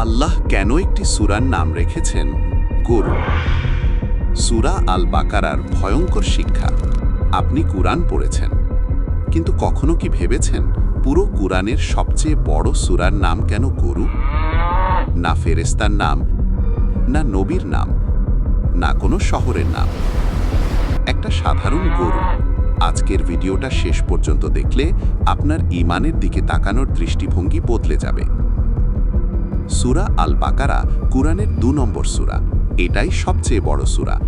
আল্লাহ কেন একটি সুরার নাম রেখেছেন? গরু। সুরা আল বাকারার ভয়ঙ্কর শিক্ষা। আপনি কুরআন পড়েছেন। কিন্তু কখনো কি ভেবেছেন পুরো কুরআনের সবচেয়ে বড় সুরার নাম কেন গরু? না ফেরেস্তার নাম, না নবীর নাম, না কোনো শহরের নাম। একটা সাধারণ গরু। আজকের ভিডিওটা শেষ পর্যন্ত দেখলে আপনার ইমানের দিকে তাকানোর দৃষ্টিভঙ্গি বদলে যাবে। সুরা আল বাকারা কুরআনের দু নম্বর সুরা। এটাই সবচেয়ে বড় সুরা।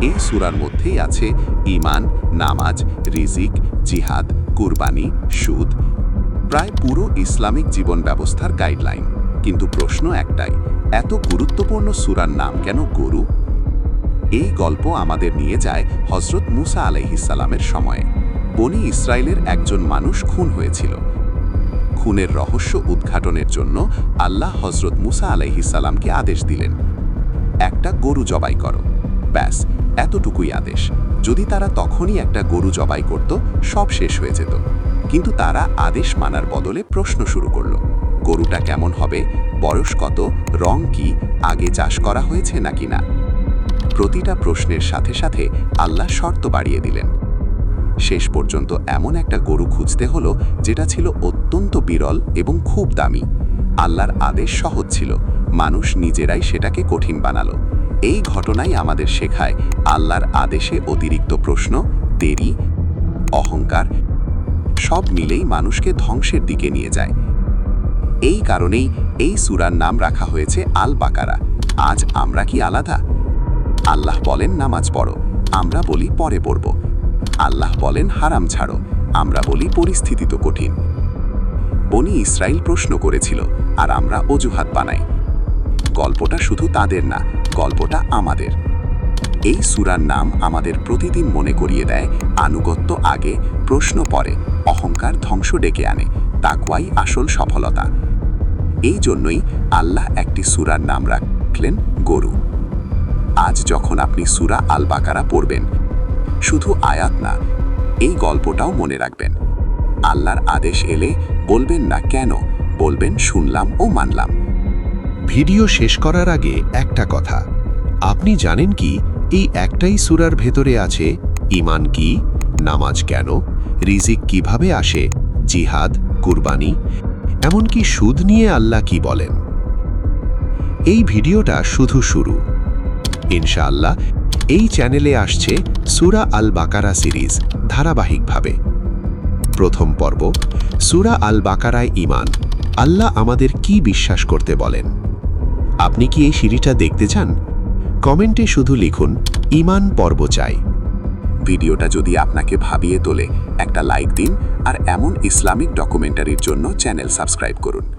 এই সুরার মধ্যেই আছে ইমান নামাজ, রিজিক, জিহাদ, কুরবানি, সুদ, প্রায় পুরো ইসলামিক জীবন ব্যবস্থার গাইডলাইন। কিন্তু প্রশ্ন একটাই, এত গুরুত্বপূর্ণ সুরার নাম কেন গরু? এই গল্প আমাদের নিয়ে যায় হজরত মুসা আলাইহিসালামের সময়ে। বনি ইসরায়েলের একজন মানুষ খুন হয়েছিল। খুনের রহস্য উদ্ঘাটনের জন্য আল্লাহ হজরত মুসা আলাইহিসাল্লামকে আদেশ দিলেন, একটা গরু জবাই করো। ব্যাস, এতটুকুই আদেশ। যদি তারা তখনই একটা গরু জবাই করত, সব শেষ হয়ে যেত। কিন্তু তারা আদেশ মানার বদলে প্রশ্ন শুরু করল, গরুটা কেমন হবে? বয়স কত? রং কি? আগে চাষ করা হয়েছে নাকি না? প্রতিটা প্রশ্নের সাথে সাথে আল্লাহ শর্ত বাড়িয়ে দিলেন শেষ পর্যন্ত এমন একটা গরু খুঁজতে হলো যেটা ছিল অত্যন্ত বিরল এবং খুব দামি। আল্লাহর আদেশ সহজ ছিল। মানুষ নিজেরাই সেটাকে কঠিন বানালো। এই ঘটনাই আমাদের শেখায় আল্লাহর আদেশে অতিরিক্ত প্রশ্ন, দেরি, অহংকার, সব মিলেই মানুষকে ধ্বংসের দিকে নিয়ে যায়। এই কারণেই এই সুরার নাম রাখা হয়েছে আল বাকারা আজ আমরা কি আলাদা? আল্লাহ বলেন, নামাজ পড়ো। আমরা বলি, পরে পড়ব। আল্লাহ বলেন, হারাম ছাড়ো। আমরা বলি, পরিস্থিতি তো কঠিন। বনি ইসরায়েল প্রশ্ন করেছিল, আর আমরা অজুহাত বানাই। গল্পটা শুধু তাদের না, গল্পটা আমাদের। এই সুরার নাম আমাদের প্রতিদিন মনে করিয়ে দেয়, আনুগত্য আগে, প্রশ্ন পরে, অহংকার ধ্বংস ডেকে আনে তাকুয়াই আসল সফলতা। এই জন্যই আল্লাহ একটি সুরার নাম রাখলেন, গরু। আজ যখন আপনি সুরা আল বাকারা পড়বেন শুধু আয়াত না, এই গল্পটাও মনে রাখবেন। আল্লাহর আদেশ এলে বলবেন না কেন, বলবেন শুনলাম ও মানলাম। ভিডিও শেষ করার আগে একটা কথা, আপনি জানেন কি এই একটাই সুরার ভেতরে আছে ইমান কি, নামাজ কেন, রিজিক কীভাবে আসে, জিহাদ, কুরবানি, এমনকি সুদ নিয়ে আল্লাহ কি বলেন? এই ভিডিওটা শুধু শুরু। ইনশাআল্লাহ এই চ্যানেলে আসছে সুরা আল বাকারা সিরিজ ধারাবাহিকভাবে। প্রথম পর্ব, সুরা আল বাকারায় ইমান আল্লাহ আমাদের কি বিশ্বাস করতে বলেন? আপনি কি এই সিঁড়িটা দেখতে চান? কমেন্টে শুধু লিখুন ইমান পর্ব চাই। ভিডিওটা যদি আপনাকে ভাবিয়ে তোলে, একটা লাইক দিন আর এমন ইসলামিক ডকুমেন্টারির জন্য চ্যানেল সাবস্ক্রাইব করুন।